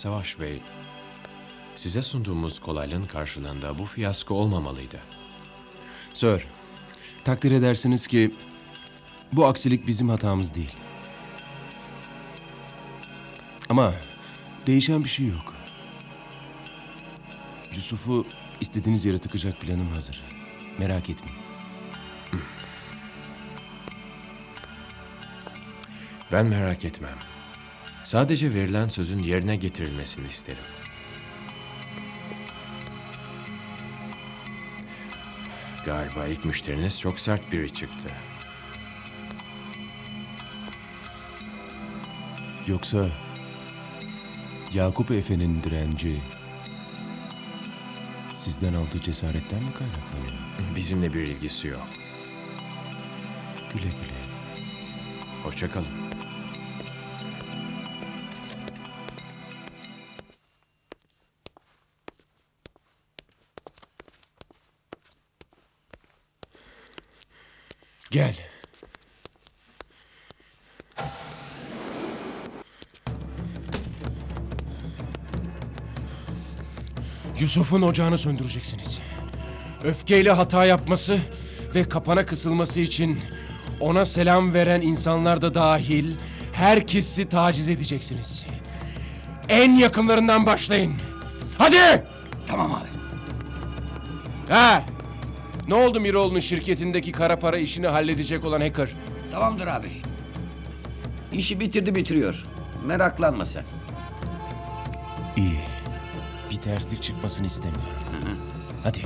Savaş Bey, size sunduğumuz kolaylığın karşılığında bu fiyasko olmamalıydı. Sir, takdir edersiniz ki bu aksilik bizim hatamız değil. Ama değişen bir şey yok. Yusuf'u istediğiniz yere tıkacak planım hazır. Merak etmeyin. Ben merak etmem. Sadece verilen sözün yerine getirilmesini isterim. Galiba ilk müşteriniz çok sert biri çıktı. Yoksa Yakup Efe'nin direnci sizden aldığı cesaretten mi kaynaklanıyor? Bizimle bir ilgisi yok. Güle güle. Hoşça Gel. Yusuf'un ocağını söndüreceksiniz. Öfkeyle hata yapması ve kapana kısılması için ona selam veren insanlar da dahil herkesi taciz edeceksiniz. En yakınlarından başlayın. Hadi! Tamam abi. Ha! Ne oldu Miroğlu'nun şirketindeki kara para işini halledecek olan hacker? Tamamdır abi. İşi bitirdi bitiriyor. Meraklanma sen. İyi. Bir terslik çıkmasını istemiyorum. Hadi.